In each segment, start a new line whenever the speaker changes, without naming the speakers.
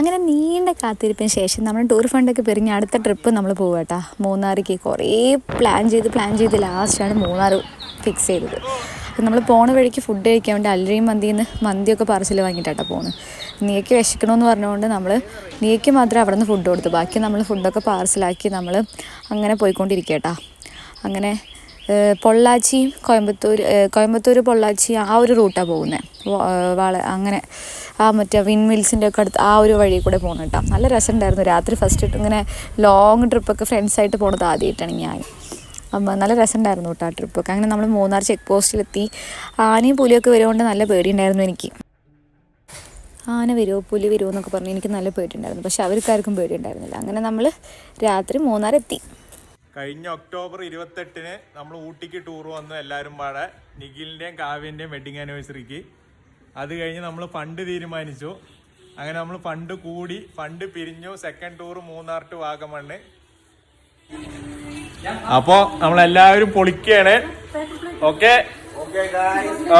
അങ്ങനെ നീണ്ട കാത്തിരിപ്പിന് ശേഷം നമ്മൾ ടൂർ ഫണ്ടൊക്കെ പിരിഞ്ഞ് അടുത്ത ട്രിപ്പ് നമ്മൾ പോകുക കേട്ടോ. മൂന്നാറിലേക്ക് കുറേ പ്ലാൻ ചെയ്ത് പ്ലാൻ ചെയ്ത് ലാസ്റ്റാണ് മൂന്നാർ ഫിക്സ് ചെയ്തത്. നമ്മൾ പോണ വഴിക്ക് ഫുഡ് കഴിക്കാൻ വേണ്ടി അല്ലറിയും മന്തിയിൽ നിന്ന് മന്തിയൊക്കെ പാർസൽ വാങ്ങിയിട്ടാട്ടോ പോകുന്നത് നീക്ക് വിശക്കണമെന്ന് പറഞ്ഞുകൊണ്ട് നമ്മൾ നീക്ക് മാത്രം അവിടെ നിന്ന് ഫുഡ് കൊടുത്തു. ബാക്കി നമ്മൾ ഫുഡൊക്കെ പാർസലാക്കി നമ്മൾ അങ്ങനെ പോയിക്കൊണ്ടിരിക്കട്ടാ അങ്ങനെ പൊള്ളാച്ചി കോയമ്പത്തൂർ കോയമ്പത്തൂർ പൊള്ളാച്ചി ആ ഒരു റൂട്ടാണ് പോകുന്നത് വള അങ്ങനെ ആ മറ്റേ വിൻ മിൽസിന്റെ ഒക്കെ അടുത്ത് ആ ഒരു വഴി കൂടെ പോകുന്നു കേട്ടോ നല്ല രസമുണ്ടായിരുന്നു രാത്രി ഫസ്റ്റ് ഇട്ട് ഇങ്ങനെ ലോങ് ട്രിപ്പൊക്കെ ഫ്രണ്ട്സായിട്ട് പോണത് ആദ്യമായിട്ടാണ് ഞാൻ. അപ്പം നല്ല രസമുണ്ടായിരുന്നു കേട്ടോ ആ ട്രിപ്പൊക്കെ അങ്ങനെ നമ്മൾ മൂന്നാർ ചെക്ക് പോസ്റ്റിലെത്തി ആനയും പുലിയൊക്കെ വരുകൊണ്ട് നല്ല പേടിയുണ്ടായിരുന്നു എനിക്ക്. ആന വരുമോ പുലി വരുമോ എന്നൊക്കെ പറഞ്ഞ് എനിക്ക് നല്ല പേടിയുണ്ടായിരുന്നു. പക്ഷെ അവർക്കാർക്കും പേടിയുണ്ടായിരുന്നില്ല. അങ്ങനെ നമ്മൾ രാത്രി മൂന്നാർ എത്തി.
കഴിഞ്ഞ ഒക്ടോബർ ഇരുപത്തെട്ടിന് നമ്മൾ ഊട്ടിക്ക് ടൂർ വന്നു എല്ലാവരും പാടെ. നിഖിലിന്റെയും കാവ്യന്റെയും വെഡിങ് ആനിവേഴ്സറിക്ക് അത് കഴിഞ്ഞ് നമ്മൾ ഫണ്ട് തീരുമാനിച്ചു. അങ്ങനെ നമ്മൾ ഫണ്ട് കൂടി ഫണ്ട് പിരിഞ്ഞു second tour Munnar to Vagamon. അപ്പോ നമ്മളെല്ലാവരും പൊളിക്കാണ്. Okay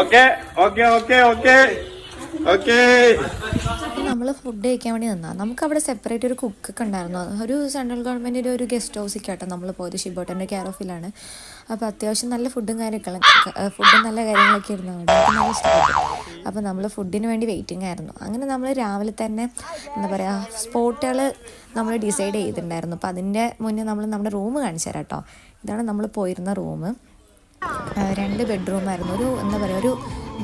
okay okay okay okay okay.
നമ്മൾ ഫുഡ് കഴിക്കാൻ വേണ്ടി നിന്നാൽ നമുക്ക് അവിടെ സെപ്പറേറ്റ് ഒരു കുക്കൊക്കെ ഉണ്ടായിരുന്നു. ഒരു സെൻട്രൽ ഗവൺമെന്റിന്റെ ഒരു ഗസ്റ്റ് ഹൗസിലേക്ക് ആട്ടോ നമ്മൾ പോയത്. ഷിബോട്ടന്റെ കെയർ ഓഫിലാണ് അപ്പോൾ അത്യാവശ്യം നല്ല ഫുഡും കാര്യങ്ങളൊക്കെ ഫുഡും നല്ല കാര്യങ്ങളൊക്കെ ഇരുന്നു അവിടെ. നല്ല ഇഷ്ടപ്പെട്ടു. അപ്പോൾ നമ്മൾ ഫുഡിന് വേണ്ടി വെയിറ്റിംഗ് ആയിരുന്നു. അങ്ങനെ നമ്മൾ രാവിലെ തന്നെ എന്താ പറയാ സ്പോട്ടുകൾ നമ്മൾ ഡിസൈഡ് ചെയ്തിട്ടുണ്ടായിരുന്നു. അപ്പോൾ അതിന്റെ മുന്നേ നമ്മൾ നമ്മുടെ റൂം കാണിച്ചു തരാം കേട്ടോ ഇതാണ് നമ്മൾ പോയിരുന്ന റൂം രണ്ട് ബെഡ്റൂമായിരുന്നു ഒരു എന്താ പറയുക ഒരു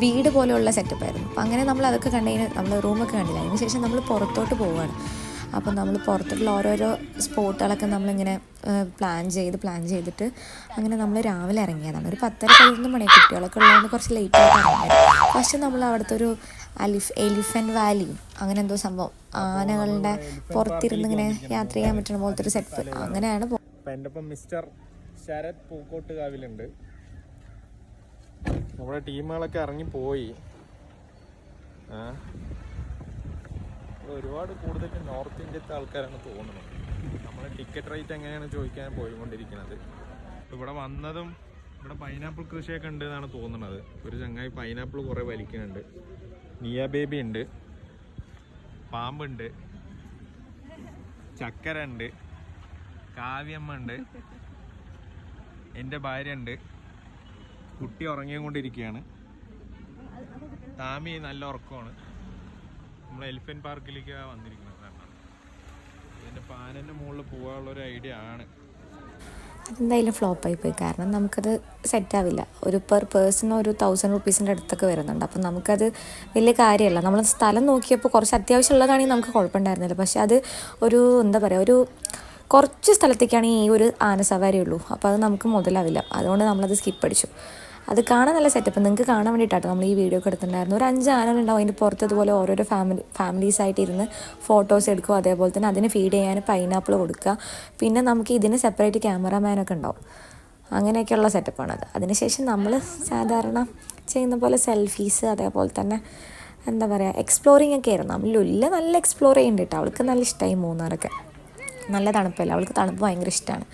വീട് പോലെയുള്ള സെറ്റപ്പ് ആയിരുന്നു. അപ്പം അങ്ങനെ നമ്മൾ അതൊക്കെ കണ്ടതിന് നമ്മൾ റൂമൊക്കെ കണ്ടില്ല. അതിന് ശേഷം നമ്മൾ പുറത്തോട്ട് പോവുകയാണ്. അപ്പം നമ്മൾ പുറത്തോട്ടുള്ള ഓരോരോ സ്പോട്ടുകളൊക്കെ നമ്മളിങ്ങനെ പ്ലാൻ ചെയ്ത് പ്ലാൻ ചെയ്തിട്ട് അങ്ങനെ നമ്മൾ രാവിലെ ഇറങ്ങിയതാണ്. ഒരു പത്തര പതിനൊന്ന് മണി കുട്ടികളൊക്കെ ഉള്ളതുകൊണ്ട് കുറച്ച് ലേറ്റ് ആയിട്ട് ഇറങ്ങിയത്. പക്ഷെ നമ്മൾ അവിടുത്തെ ഒരു അലിഫ് എലിഫന്റ് വാലി അങ്ങനെ എന്തോ സംഭവം. ആനകളുടെ പുറത്തിരുന്ന് ഇങ്ങനെ യാത്ര ചെയ്യാൻ പറ്റുന്ന പോലത്തെ ഒരു സെറ്റ് അങ്ങനെയാണ്
എന്റെ മിസ്റ്റർ ശരത് പൂക്കോട്ടുകാവിലുണ്ട്. നമ്മുടെ ടീമുകളൊക്കെ ഇറങ്ങി പോയി. ആ. ഒരുപാട് കൂടുതൽ നോർത്ത് ഇന്ത്യത്തെ ആൾക്കാരാണ് തോന്നുന്നത് നമ്മൾ ടിക്കറ്റ് റേറ്റ് എങ്ങനെയാണ് ചോദിക്കാൻ പോയിക്കൊണ്ടിരിക്കുന്നത്? ഇവിടെ വന്നതും ഇവിടെ പൈനാപ്പിൾ കൃഷിയൊക്കെ ഉണ്ട് എന്നാണ് തോന്നുന്നത്. ഒരു ചങ്ങായി പൈനാപ്പിൾ കുറേ വലിക്കുന്നുണ്ട്. നിയ ബേബി ഉണ്ട്. പാമ്പുണ്ട്. ചക്കര ഉണ്ട് കാവ്യമ്മ ഉണ്ട്. എന്റെ ഭാര്യ ഉണ്ട്. കുട്ടി ഉറങ്ങിക്കൊണ്ടിരിക്കുകയാണ് താമി നല്ല ഉറക്കമാണ്. നമ്മൾ എലിഫന്റ് പാർക്കിലേക്ക് വന്നിരിക്കുന്നത് കാരണം ഇതിന്റെ പാനന്റെ മുകളിൽ പോകാനുള്ള ഒരു ഐഡിയ ആണ്.
അതെന്തായാലും ഫ്ലോപ്പായി പോയി. കാരണം നമുക്കത് സെറ്റാവില്ല ഒരു പെർ പേഴ്സൺ ഒരു തൗസൻഡ് റുപ്പീസിന്റെ അടുത്തൊക്കെ വരുന്നുണ്ട്. അപ്പം നമുക്കത് വലിയ കാര്യമല്ല. നമ്മൾ സ്ഥലം നോക്കിയപ്പോൾ കുറച്ച് അത്യാവശ്യമുള്ളതാണെങ്കിൽ നമുക്ക് കുഴപ്പമുണ്ടായിരുന്നില്ല. പക്ഷേ അത് ഒരു എന്താ പറയുക ഒരു കുറച്ച് സ്ഥലത്തേക്കാണ് ഈ ഒരു ആന സവാരി ഉള്ളൂ അപ്പോൾ അത് നമുക്ക് മുതലാവില്ല. അതുകൊണ്ട് നമ്മളത് സ്കിപ്പ് അടിച്ചു. അത് കാണാൻ നല്ല സെറ്റപ്പ് നിങ്ങൾക്ക് കാണാൻ വേണ്ടിയിട്ടാണ് നമ്മൾ ഈ വീഡിയോ ഒക്കെ എടുത്തിട്ടുണ്ടായിരുന്നു ഒരു അഞ്ച് ആനകളുണ്ടാവും അതിന്റെ പുറത്ത് ഇതുപോലെ ഓരോരോ ഫാമിലി ഫാമിലീസ് ആയിട്ട് ഇരുന്ന് ഫോട്ടോസ് എടുക്കും. അതേപോലെ തന്നെ അതിന് ഫീഡ് ചെയ്യാൻ പൈനാപ്പിൾ കൊടുക്കുക. പിന്നെ നമുക്ക് ഇതിന് സെപ്പറേറ്റ് ക്യാമറാമാനൊക്കെ ഉണ്ടാവും. അങ്ങനെയൊക്കെയുള്ള സെറ്റപ്പാണത് അതിനുശേഷം നമ്മൾ സാധാരണ ചെയ്യുന്ന പോലെ സെൽഫീസ് അതേപോലെ തന്നെ എന്താ പറയുക എക്സ്പ്ലോറിങ് ഒക്കെ ആയിരുന്നു. നമ്മൾ ലുല്ല നല്ല എക്സ്പ്ലോർ ചെയ്യുന്നുണ്ട് കേട്ടോ. അവൾക്ക് നല്ല ഇഷ്ടമായി മൂന്നാറൊക്കെ. നല്ല തണുപ്പല്ല? അവൾക്ക് തണുപ്പ് ഭയങ്കര ഇഷ്ടമാണ്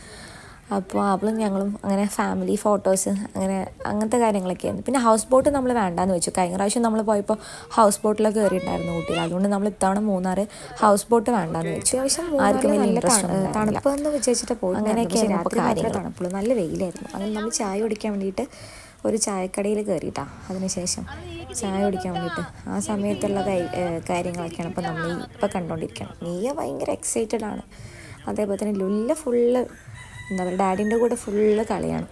അപ്പോൾ അവളും ഞങ്ങളും അങ്ങനെ ഫാമിലി ഫോട്ടോസ് അങ്ങനെ അങ്ങനത്തെ കാര്യങ്ങളൊക്കെ ആയിരുന്നു. പിന്നെ ഹൗസ് ബോട്ട് നമ്മൾ വേണ്ടാന്ന് വെച്ചു. കഴിഞ്ഞ പ്രാവശ്യം നമ്മൾ പോയപ്പോൾ ഹൗസ് ബോട്ടിലൊക്കെ കയറിയിട്ടുണ്ടായിരുന്നു കുട്ടികൾ അതുകൊണ്ട് നമ്മൾ ഇത്തവണ മൂന്നാർ ഹൗസ് ബോട്ട് വേണ്ടാന്ന് വെച്ചു. ആർക്കും വലിയ ഇൻട്രസ്റ്റ് തണുപ്പ് എന്ന് വിചാരിച്ചിട്ട് പോയി അങ്ങനെയൊക്കെയായിരുന്നു അപ്പോൾ കാര്യങ്ങൾ തണുപ്പുള്ളൂ. നല്ല വെയിലായിരുന്നു. അങ്ങനെ നമ്മൾ ചായ കുടിക്കാൻ വേണ്ടിയിട്ട് ഒരു ചായക്കടയിൽ കയറിയിട്ടാ അതിനുശേഷം ചായ കുടിക്കാൻ വേണ്ടിയിട്ട്. ആ സമയത്തുള്ള കൈ- കാര്യങ്ങളൊക്കെയാണ് ഇപ്പോൾ നമ്മൾ ഇപ്പോൾ ഇപ്പം കണ്ടുകൊണ്ടിരിക്കുന്നത് നീയ ഭയങ്കര എക്സൈറ്റഡ് ആണ്. അതേപോലെ തന്നെ ലുല്ല ഫുള്ള് എന്താ പറയുക ഡാഡിന്റെ കൂടെ ഫുള്ള് കളിയാണ്.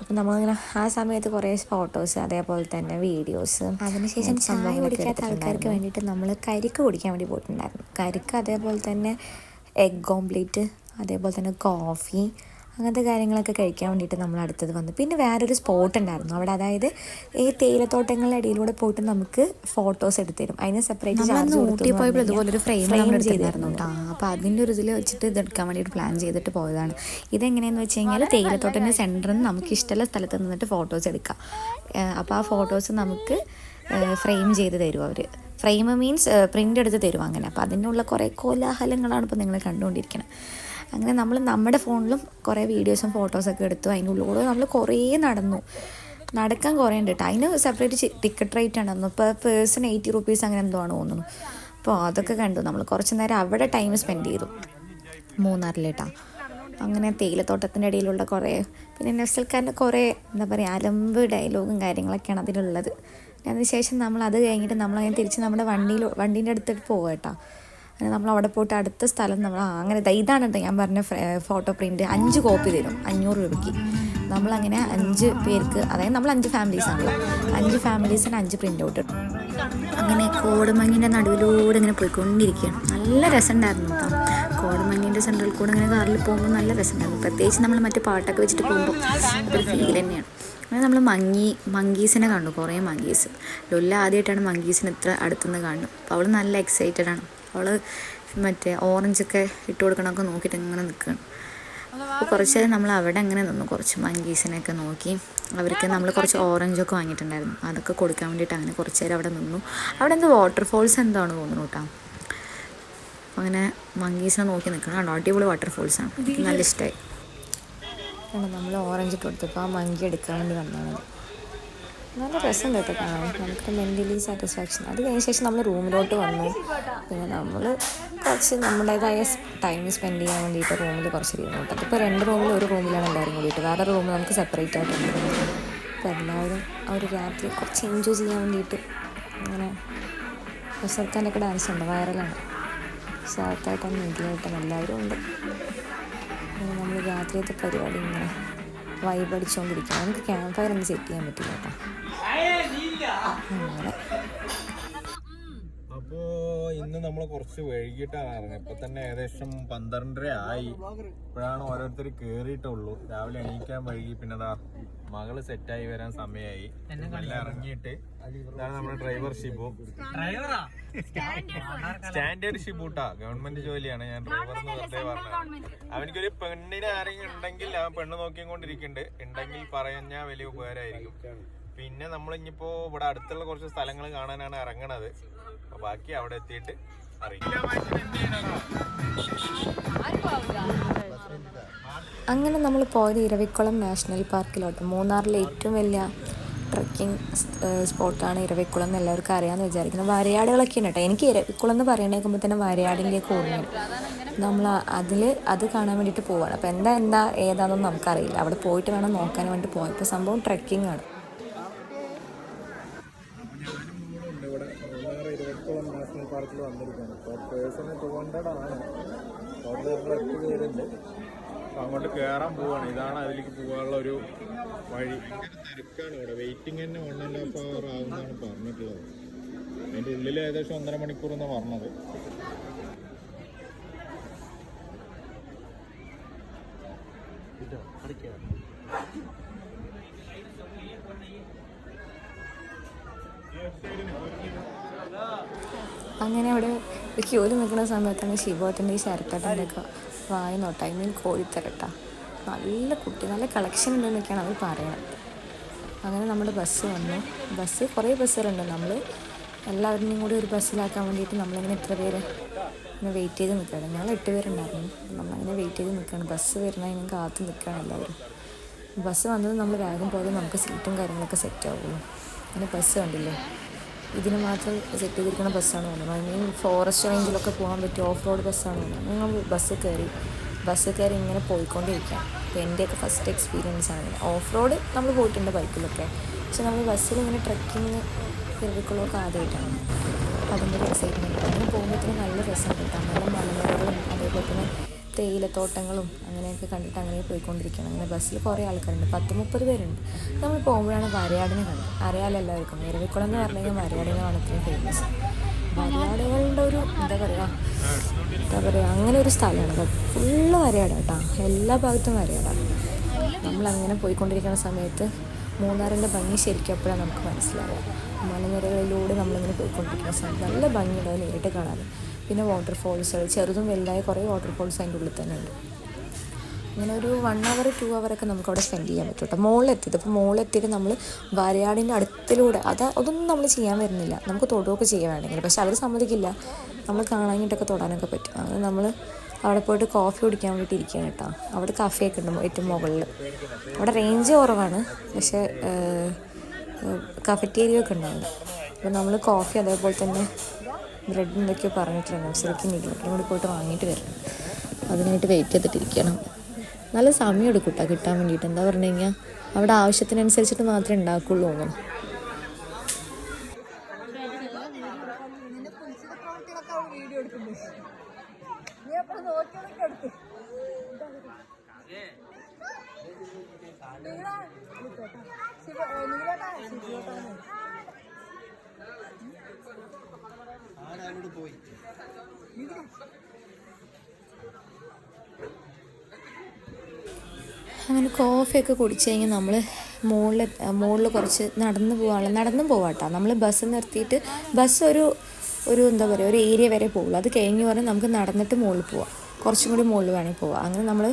അപ്പം നമ്മളിങ്ങനെ ആ സമയത്ത് കുറേ ഫോട്ടോസ് അതേപോലെ തന്നെ വീഡിയോസ് അതിനുശേഷം ചായ കുടിക്കാത്ത ആൾക്കാർക്ക് വേണ്ടിയിട്ട് നമ്മൾ കരിക്ക് കുടിക്കാൻ വേണ്ടി പോയിട്ടുണ്ടായിരുന്നു. കരിക്ക് അതേപോലെ തന്നെ എഗ് ഓംപ്ലേറ്റ് അതേപോലെ തന്നെ കോഫി അങ്ങനത്തെ കാര്യങ്ങളൊക്കെ കഴിക്കാൻ വേണ്ടിയിട്ട് നമ്മൾ അടുത്തത് വന്നു. പിന്നെ വേറൊരു സ്പോട്ട് ഉണ്ടായിരുന്നു. അവിടെ അതായത് ഈ തേയിലത്തോട്ടങ്ങളുടെ ഇടയിലൂടെ പോയിട്ട് നമുക്ക് ഫോട്ടോസ് എടുത്തരും അതിന് സെപ്പറേറ്റ് ചാർജ് ഊട്ടി പോയപ്പോൾ ഇതുപോലെ ഒരു ഫ്രെയിം ചെയ്തിരുന്നു. കേട്ടോ അപ്പോൾ അതിന്റെ ഒരു ഇതിൽ വെച്ചിട്ട് ഇത് എടുക്കാൻ വേണ്ടിയിട്ട് പ്ലാൻ ചെയ്തിട്ട് പോയതാണ്. ഇതെങ്ങനെയെന്ന് വെച്ച് കഴിഞ്ഞാൽ തേയിലത്തോട്ടത്തിന്റെ സെന്ററിൽ നിന്ന് നമുക്ക് ഇഷ്ടമുള്ള സ്ഥലത്ത് നിന്നിട്ട് ഫോട്ടോസ് എടുക്കാം. അപ്പോൾ ആ ഫോട്ടോസ് നമുക്ക് ഫ്രെയിം ചെയ്ത് തരും അവർ ഫ്രെയിം മീൻസ് പ്രിന്റ് എടുത്ത് തരും അങ്ങനെ. അപ്പോൾ അതിനുള്ള കുറേ കോലാഹലങ്ങളാണ് ഇപ്പോൾ നിങ്ങൾ കണ്ടുകൊണ്ടിരിക്കുന്നത് അങ്ങനെ നമ്മൾ നമ്മുടെ ഫോണിലും കുറേ വീഡിയോസും ഫോട്ടോസൊക്കെ എടുത്തു. അതിന്റെ ഉള്ളിലൂടെ നമ്മൾ കുറേ നടന്നു. നടക്കാൻ കുറേ ഉണ്ട് കേട്ടോ അതിന് സെപ്പറേറ്റ് ടിക്കറ്റ് റേറ്റ് ആണ്. തന്നു ഇപ്പോൾ പേഴ്സൺ എയ്റ്റി റുപ്പീസ് അങ്ങനെ എന്തോ ആണ് തോന്നുന്നു. അപ്പോൾ അതൊക്കെ കണ്ടു. നമ്മൾ കുറച്ച് നേരം അവിടെ ടൈം സ്പെൻഡ് ചെയ്തു. മൂന്നാറിലേട്ടാ അങ്ങനെ തേയിലത്തോട്ടത്തിന്റെ ഇടയിലുള്ള കുറേ പിന്നെ നെസൽക്കാരന്റെ കുറേ എന്താ പറയുക അലമ്പ് ഡയലോഗും കാര്യങ്ങളൊക്കെയാണ് അതിലുള്ളത്. അതിനുശേഷം നമ്മൾ അത് കഴിഞ്ഞിട്ട് നമ്മളങ്ങനെ തിരിച്ച് നമ്മുടെ വണ്ടിയിൽ വണ്ടീന്റെ അടുത്തിട്ട് പോകാം കേട്ടോ അങ്ങനെ നമ്മൾ അവിടെ പോയിട്ട് അടുത്ത സ്ഥലം നമ്മൾ അങ്ങനെ ഇതാണ് കേട്ടോ ഞാൻ പറഞ്ഞ ഫോട്ടോ പ്രിന്റ് അഞ്ച് കോപ്പി തരും. അഞ്ഞൂറ് രൂപയ്ക്ക്. നമ്മളങ്ങനെ അഞ്ച് പേർക്ക് അതായത് നമ്മൾ അഞ്ച് ഫാമിലീസ് ആണല്ലോ. അഞ്ച് ഫാമിലീസിന് അഞ്ച് പ്രിന്റ് ഔട്ട് അങ്ങനെ കോടമഞ്ഞിന്റെ നടുവിലൂടെ ഇങ്ങനെ പോയിക്കൊണ്ടിരിക്കുകയാണ്. നല്ല രസമുണ്ടായിരുന്നു കേട്ടോ കോടമഞ്ഞിന്റെ സെൻട്രൽ കൂടെ ഇങ്ങനെ കാറിൽ പോകുമ്പോൾ നല്ല രസമുണ്ടായിരുന്നു. പ്രത്യേകിച്ച് നമ്മൾ മറ്റു പാട്ടൊക്കെ വെച്ചിട്ട് പോകുമ്പോൾ ഒരു ഫീൽ തന്നെയാണ്. അങ്ങനെ നമ്മൾ മങ്ങി മങ്കീസിനെ കണ്ടു. കുറേ മങ്കീസ് ലൊല്ല ആദ്യമായിട്ടാണ് മങ്കീസിന് ഇത്ര അടുത്തുനിന്ന് കാണുന്നത്. അപ്പോൾ അവൾ നല്ല എക്സൈറ്റഡ് ആണ്. അവൾ മറ്റേ ഓറഞ്ചൊക്കെ ഇട്ട് കൊടുക്കണമൊക്കെ നോക്കിയിട്ട് ഇങ്ങനെ നിൽക്കുകയാണ് അപ്പോൾ കുറച്ച് നേരം നമ്മൾ അവിടെ അങ്ങനെ നിന്നു. കുറച്ച് മങ്കീസിനെയൊക്കെ നോക്കി. അവർക്ക് നമ്മൾ കുറച്ച് ഓറഞ്ചൊക്കെ വാങ്ങിയിട്ടുണ്ടായിരുന്നു. അതൊക്കെ കൊടുക്കാൻ വേണ്ടിയിട്ട് അങ്ങനെ കുറച്ച് നേരം അവിടെ നിന്നു. അവിടെ എന്തോ വാട്ടർഫോൾസ് എന്താണ് തോന്നുന്നു കേട്ടോ. അങ്ങനെ മങ്കീസിനെ നോക്കി നിൽക്കണം കണ്ടോ? അടിപൊളി വാട്ടർഫോൾസ് ആണ്. നല്ല ഇഷ്ടമായി നമ്മൾ ഓറഞ്ച് ഇട്ട് കൊടുത്തപ്പോൾ ആ മങ്കി എടുക്കാൻ വേണ്ടി വന്നതാണ്. നല്ല രസം കേട്ടോ കാണാൻ. നമുക്ക് മെന്റലി സാറ്റിസ്ഫാക്ഷൻ അത് കഴിഞ്ഞ ശേഷം നമ്മൾ റൂമിലോട്ട് വന്നു. പിന്നെ നമ്മൾ കുറച്ച് നമ്മുടേതായ ടൈം സ്പെൻഡ് ചെയ്യാൻ വേണ്ടിയിട്ട് റൂമിൽ കുറച്ച് ഇരുന്നു കേട്ടോ. അതിപ്പോൾ രണ്ട് റൂമിൽ ഒരു റൂമിലാണ് എല്ലാവരും കൂടിയിട്ട്. വേറെ റൂം നമുക്ക് സെപ്പറേറ്റ് ആയിട്ടുണ്ട് അപ്പോൾ എല്ലാവരും ആ ഒരു രാത്രി കുറച്ച് എൻജോയ് ചെയ്യാൻ വേണ്ടിയിട്ട് അങ്ങനെ റിസർക്കാന്റെ ഒക്കെ ഡാൻസ് ഉണ്ട് വൈറലാണ് സാത്തായിട്ടും മിഡിലായിട്ടും എല്ലാവരും ഉണ്ട്. നമ്മൾ രാത്രിയത്തെ പരിപാടി ഇങ്ങനെ വൈബ് അടിച്ചുകൊണ്ടിരിക്കുക നമുക്ക് ക്യാമ്പ് ഫയർ ഒന്നും സെറ്റ് ചെയ്യാൻ പറ്റില്ല കേട്ടോ.
അപ്പോ ഇന്ന് നമ്മൾ കുറച്ച് വൈകിട്ടാണ് ഇറങ്ങുന്നത് ഇപ്പൊ തന്നെ ഏകദേശം പന്ത്രണ്ടര ആയി ഇപ്പോഴാണ് ഓരോരുത്തർ കേറിയിട്ടുള്ളൂ. രാവിലെ എണീക്കാൻ വൈകി. പിന്നെ ദാ മകൾ സെറ്റായി വരാൻ സമയമായി എല്ലാം ഇറങ്ങിയിട്ട് ഇതാണ് നമ്മുടെ ഡ്രൈവർ ഷിബു. സ്റ്റാൻഡേർഡ് ഷിബൂട്ടാ ഗവൺമെന്റ് ജോലിയാണ്. ഞാൻ ഡ്രൈവർ എന്ന് വെറുതെ പറഞ്ഞത്. അവനിക്കൊരു പെണ്ണിനെ ആരെങ്കിലും ഉണ്ടെങ്കിൽ ആ പെണ്ണ് നോക്കിക്കൊണ്ടിരിക്കുന്നുണ്ട് ഉണ്ടെങ്കിൽ പറഞ്ഞാൽ വലിയ ഉപകാരമായിരിക്കും. പിന്നെ നമ്മൾ ഇനിയിപ്പോ ഇവിടെ അടുത്തുള്ള കുറച്ച് സ്ഥലങ്ങൾ കാണാനാണ് ഇറങ്ങണത്. അപ്പൊ ബാക്കി അവിടെ എത്തിയിട്ട്
അങ്ങനെ നമ്മൾ പോയത് ഇരവിക്കുളം നാഷണൽ പാർക്കിലോട്ട്. മൂന്നാറിലെ ഏറ്റവും വലിയ ട്രക്കിംഗ് സ്പോട്ടാണ് ഇരവിക്കുളം എന്ന് എല്ലാവർക്കും അറിയാമെന്ന് വിചാരിക്കുന്നത് വരയാടുകളൊക്കെ ഉണ്ട് കേട്ടോ. എനിക്ക് ഇരവിക്കുളം എന്ന് പറയണേക്കുമ്പോൾ തന്നെ വരയാടിന്റെയൊക്കെ ഓർമ്മയാണ് നമ്മൾ അതിൽ അത് കാണാൻ വേണ്ടിയിട്ട് പോവാണ്. അപ്പോൾ എന്താ എന്താ ഏതാണെന്നൊന്നും നമുക്കറിയില്ല. അവിടെ പോയിട്ട് വേണം നോക്കാൻ വേണ്ടി പോയപ്പോൾ സംഭവം ട്രക്കിംഗ് ആണ്
ഇവിടെ മൂന്നാർ ഇരുപത്തോളം നാഷണൽ പാർക്കിൽ വന്നിരിക്കുകയാണ്. ഇപ്പോൾ പേഴ്സണൽ ടു ഹൺഡ്രഡ് ആണ് അവിടെ നമ്മൾ എട്ട് പേരുണ്ട് അങ്ങോട്ട് കയറാൻ പോവാണ്. ഇതാണ് അതിലേക്ക് പോകാനുള്ള ഒരു വഴി. തിരക്കാണ് ഇവിടെ. വെയിറ്റിംഗ് തന്നെ വൺ ആൻഡ് ഹാഫ് അവർ പറഞ്ഞിട്ടുള്ളത്. അതിന്റെ ഉള്ളിൽ ഏകദേശം ഒന്നര മണിക്കൂർ എന്നാണ് പറഞ്ഞത്
അങ്ങനെ അവിടെ ക്യൂൽ നിൽക്കുന്ന സമയത്താണ് ശിവോട്ടന്റെ ഈ ശരത്തേട്ടന്റെ ഒക്കെ വായ നോട്ട ഐ മീൻ കോഴിത്തരട്ട നല്ല കുട്ടി നല്ല കളക്ഷൻ ഉണ്ടെന്നൊക്കെയാണ് അവർ പറയുന്നത് അങ്ങനെ നമ്മുടെ ബസ് വന്നു. ബസ് കുറേ ബസ്സുകളുണ്ട് നമ്മൾ എല്ലാവരുടെയും കൂടി ഒരു ബസ്സിലാക്കാൻ വേണ്ടിയിട്ട് നമ്മളിങ്ങനെ എത്ര പേര് ഇങ്ങനെ വെയിറ്റ് ചെയ്ത് നിൽക്കുകയാണ് ഞങ്ങൾ എട്ട് പേരുണ്ടായിരുന്നു. നമ്മളങ്ങനെ വെയിറ്റ് ചെയ്ത് നിൽക്കുകയാണ് ബസ് വരുന്നതിന് കാത്ത് നിൽക്കുകയാണ് എല്ലാവരും. ബസ് വന്നത് നമ്മൾ വേഗം പോയത് നമുക്ക് സീറ്റും കാര്യങ്ങളൊക്കെ സെറ്റ് ആവുള്ളൂ. അങ്ങനെ ബസ് കണ്ടില്ലേ? ഇതിന് മാത്രം സെറ്റ് ചെയ്തിരിക്കുന്ന ബസ്സാണ് തോന്നുന്നത് ഐ മീൻ ഫോറസ്റ്റ് റേഞ്ചിലൊക്കെ പോകാൻ പറ്റിയ ഓഫ് റോഡ് ബസ്സാണ് തോന്നുന്നത് ഞങ്ങൾ ബസ് കയറി ബസ് കയറി ഇങ്ങനെ പോയിക്കൊണ്ടിരിക്കാം. അപ്പോൾ എന്റെയൊക്കെ ഫസ്റ്റ് എക്സ്പീരിയൻസ് ആണ്. ഓഫ് റോഡ് നമ്മൾ പോയിട്ടുണ്ട് ബൈക്കിലൊക്കെ പക്ഷെ നമ്മൾ ബസ്സിൽ ഇങ്ങനെ ട്രക്കിങ് ഇറവിക്കുള്ളതൊക്കെ ആദ്യമായിട്ടാണ് അതിന്റെ ഒരു എക്സൈറ്റ്മെന്റ് അങ്ങനെ പോകുമ്പോഴത്തേക്കും നല്ല രസമുണ്ട്. കേട്ടോ നല്ല മലനിരകളും അതേപോലെ തന്നെ തേയിലത്തോട്ടങ്ങളും അങ്ങനെയൊക്കെ കണ്ടിട്ട് അങ്ങനെ പോയിക്കൊണ്ടിരിക്കുകയാണ്. അങ്ങനെ ബസ്സിൽ കുറേ ആൾക്കാരുണ്ട്. പത്ത് മുപ്പത് പേരുണ്ട്. നമ്മൾ പോകുമ്പോഴാണ് വരയാടിനെ കണ്ടത്. അറിയാലോ എല്ലാവർക്കും. ഇരവിക്കുളം എന്ന് പറഞ്ഞു കഴിഞ്ഞാൽ വരയാടിനാണ് അത്രയും ഫേമസ് വരയാടുകളുടെ ഒരു എന്താ പറയുക എന്താ പറയുക അങ്ങനെ ഒരു സ്ഥലമാണ്. ഫുള്ള് വരയാടാട്ടോ എല്ലാ ഭാഗത്തും വരയാടാണ് നമ്മൾ അങ്ങനെ പോയിക്കൊണ്ടിരിക്കുന്ന സമയത്ത് മൂന്നാറിന്റെ ഭംഗി ശരിക്കും അപ്പോഴാണ് നമുക്ക് മനസ്സിലാവുക. മലനിരകളിലൂടെ നമ്മളിങ്ങനെ പോയിക്കൊണ്ടിരിക്കുന്ന സമയത്ത് നല്ല ഭംഗിയുണ്ടാവും നേരിട്ട് കാണാൻ. പിന്നെ വാട്ടർഫോൾസുകൾ ചെറുതും വലുതായ കുറേ വാട്ടർഫോൾസ് അതിന്റെ ഉള്ളിൽ തന്നെ ഉണ്ട്. അങ്ങനെ ഒരു വൺ അവർ ടു അവറൊക്കെ നമുക്ക് അവിടെ സ്പെൻഡ് ചെയ്യാൻ പറ്റും കേട്ടോ. മുകളിലെത്തിയത് അപ്പോൾ മുകളിലെത്തിയിട്ട് നമ്മൾ വരയാടിന്റെ അടുത്തിലൂടെ അത് അതൊന്നും നമ്മൾ ചെയ്യാൻ വരുന്നില്ല. നമുക്ക് തൊടുകയൊക്കെ ചെയ്യാൻ വേണമെങ്കിൽ. പക്ഷെ അവർ സമ്മതിക്കില്ല. നമ്മൾ കാണാനായിട്ടൊക്കെ തൊടാനൊക്കെ പറ്റും. അങ്ങനെ നമ്മൾ അവിടെ പോയിട്ട് കോഫി കുടിക്കാൻ വേണ്ടിയിട്ട് ഇരിക്കുകയാണ് കേട്ടോ. അവിടെ കഫേയൊക്കെ ഉണ്ട് ഏറ്റവും മുകളിൽ. അവിടെ റേഞ്ച് കുറവാണ്. പക്ഷേ കഫറ്റേരിയ ഒക്കെ ഉണ്ടാവും അപ്പോൾ നമ്മൾ കോഫി അതേപോലെ തന്നെ ബ്രെഡ് എന്തൊക്കെയോ പറഞ്ഞിട്ടില്ല സിൽക്കിന്റെ നിഖിലും കൂടി പോയിട്ട് വാങ്ങിയിട്ട് വരണം. അതിനായിട്ട് വെയിറ്റ് ചെയ്തിട്ടിരിക്കണം. നല്ല സമയം എടുക്കും കേട്ടോ കിട്ടാൻ വേണ്ടിയിട്ട്. എന്താ പറഞ്ഞു കഴിഞ്ഞാൽ അവിടെ ആവശ്യത്തിനനുസരിച്ചിട്ട് മാത്രമേ ഉണ്ടാക്കുള്ളൂ തോന്നുന്നു. അങ്ങനെ കോഫിയൊക്കെ കുടിച്ച് കഴിഞ്ഞാൽ നമ്മൾ മുകളിൽ മുകളിൽ കുറച്ച് നടന്നു പോകാനുള്ള നടന്നും പോവാട്ടോ. നമ്മൾ ബസ് നിർത്തിയിട്ട് ബസ് ഒരു ഒരു എന്താ പറയുക ഒരു ഏരിയ വരെ പോകുള്ളൂ അത് കഴിഞ്ഞ് പറഞ്ഞാൽ നമുക്ക് നടന്നിട്ട് മുകളിൽ പോവാം. കുറച്ചും കൂടി മുകളിൽ വേണമെങ്കിൽ പോവാം. അങ്ങനെ നമ്മൾ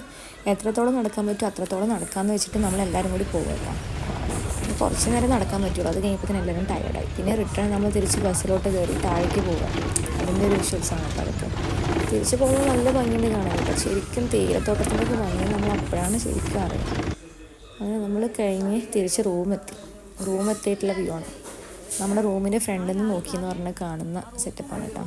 എത്രത്തോളം നടക്കാൻ പറ്റുമോ അത്രത്തോളം നടക്കാമെന്ന് വെച്ചിട്ട് നമ്മൾ എല്ലാവരും കൂടി പോവുക കുറച്ച് നേരം നടക്കാൻ പറ്റുള്ളൂ. അത് കഴിഞ്ഞപ്പോൾ തന്നെ എല്ലാവരും ടയർഡായി പിന്നെ റിട്ടേൺ നമ്മൾ തിരിച്ച് ബസ്സിലോട്ട് കയറി താഴേക്ക് പോവുക. അതിന്റെ ഒരു വിഷ്വൽസാണ് കേട്ടോ അതൊക്കെ. തിരിച്ചു പോകുമ്പോൾ നല്ല ഭംഗിയുണ്ട് കാണാൻ. കേട്ടോ ശരിക്കും തേയിലത്തോട്ടത്തിന്റെയൊക്കെ ഭംഗി നമ്മൾ അപ്പോഴാണ് ശരിക്കും അറിയുന്നത്. അങ്ങനെ നമ്മൾ കഴിഞ്ഞ് തിരിച്ച് റൂമെത്തി. റൂമെത്തിയിട്ടുള്ള വ്യൂ ആണ്. നമ്മുടെ റൂമിന്റെ ഫ്രണ്ടിൽ നിന്ന് നോക്കിയെന്ന് പറഞ്ഞാൽ കാണുന്ന സെറ്റപ്പാണ് കേട്ടോ.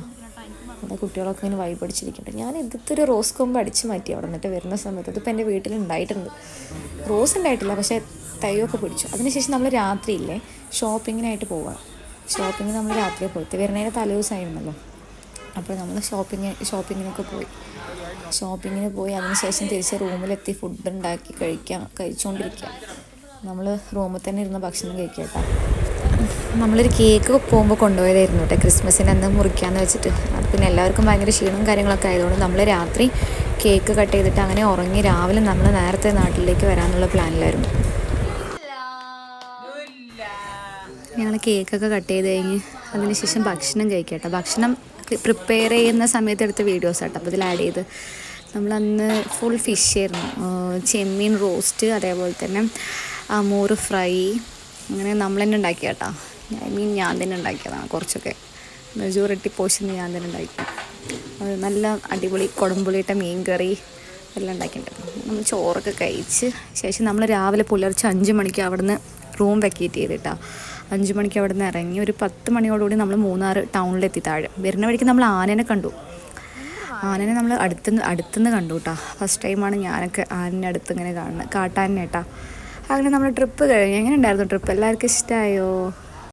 അവിടെ കുട്ടികളൊക്കെ ഇങ്ങനെ വൈബ് അടിച്ചിരിക്കുന്നുണ്ട്. ഞാൻ ഇതൊക്കെ ഒരു റോസ് കൊമ്പ് അടിച്ച് മാറ്റി അവിടെ നിന്നിട്ട് വരുന്ന സമയത്ത്. ഇതിപ്പോൾ എന്റെ വീട്ടിൽ ഉണ്ടായിട്ടുണ്ട്. റോസ് ഉണ്ടായിട്ടില്ല പക്ഷേ തൈയൊക്കെ പിടിച്ചു. അതിനുശേഷം നമ്മൾ രാത്രിയില്ലേ ഷോപ്പിങ്ങിനായിട്ട് പോവുക ഷോപ്പിങ്ങിന് നമ്മൾ രാത്രി പോയിട്ട് വരുന്നതിന് തലേദിവസമായിരുന്നല്ലോ അപ്പോൾ നമ്മൾ ഷോപ്പിങ്ങിന് ഷോപ്പിങ്ങിനൊക്കെ പോയി. ഷോപ്പിങ്ങിന് പോയി. അതിനുശേഷം തിരിച്ച് റൂമിലെത്തി. ഫുഡ് ഉണ്ടാക്കി കഴിക്കാം. കഴിച്ചുകൊണ്ടിരിക്കുക നമ്മൾ റൂമിൽ തന്നെ ഇരുന്ന് ഭക്ഷണം കഴിക്കുക കേട്ടോ നമ്മളൊരു കേക്ക് പോകുമ്പോൾ കൊണ്ടുപോയതായിരുന്നു കേട്ടോ. ക്രിസ്മസിന് അന്ന് മുറിക്കാന്ന് വെച്ചിട്ട്. പിന്നെ എല്ലാവർക്കും ഭയങ്കര ക്ഷീണവും കാര്യങ്ങളൊക്കെ ആയതുകൊണ്ട് നമ്മൾ രാത്രി കേക്ക് കട്ട് ചെയ്തിട്ട് അങ്ങനെ ഉറങ്ങി രാവിലെ നമ്മൾ നേരത്തെ നാട്ടിലേക്ക് വരാനുള്ള പ്ലാനിലായിരുന്നു ഞങ്ങൾ കേക്കൊക്കെ കട്ട് ചെയ്ത് കഴിഞ്ഞ് അതിനുശേഷം ഭക്ഷണം കഴിക്കട്ടെ. ഭക്ഷണം പ്രിപ്പയർ ചെയ്യുന്ന സമയത്ത് എടുത്ത വീഡിയോസ് ആട്ടോ. അപ്പോൾ ഇതിൽ ആഡ് ചെയ്ത് നമ്മളന്ന് ഫുൾ ഫിഷ് ആയിരുന്നു. ചെമ്മീൻ റോസ്റ്റ് അതേപോലെ തന്നെ മോര് ഫ്രൈ അങ്ങനെ നമ്മൾ തന്നെ ഉണ്ടാക്കിയ കേട്ടോ. ഐ മീൻ ഞാൻ തന്നെ ഉണ്ടാക്കിയതാണ് കുറച്ചൊക്കെ. മെജോറിറ്റി പോർഷൻ ഞാൻ തന്നെ ഉണ്ടാക്കി. നല്ല അടിപൊളി കുടംപുളിയിട്ട മീൻ കറി എല്ലാം ഉണ്ടാക്കിയിട്ടുണ്ട്. നമ്മൾ ചോറൊക്കെ കഴിച്ച് ശേഷം നമ്മൾ രാവിലെ പുലർച്ചെ അഞ്ച് മണിക്ക് അവിടുന്ന് റൂം വെക്കേറ്റ് ചെയ്തിട്ടാ. അഞ്ച് മണിക്ക് അവിടെ നിന്ന് ഇറങ്ങി. ഒരു പത്ത് മണിയോടുകൂടി നമ്മൾ മൂന്നാർ ടൗണിലെത്തി താഴെ. വരുന്ന വഴിക്ക് നമ്മൾ ആനനെ കണ്ടു. ആനനെ നമ്മൾ അടുത്തുനിന്ന് അടുത്തുനിന്ന് കണ്ടു കേട്ടോ ഫസ്റ്റ് ടൈമാണ് ഞാനൊക്കെ ആനന്റെ അടുത്ത് ഇങ്ങനെ കാണുന്നത് കാട്ടാനേട്ടാ. അങ്ങനെ നമ്മൾ ട്രിപ്പ് കഴിഞ്ഞു. എങ്ങനെ ഉണ്ടായിരുന്നു ട്രിപ്പ് എല്ലാവർക്കും ഇഷ്ടമായോ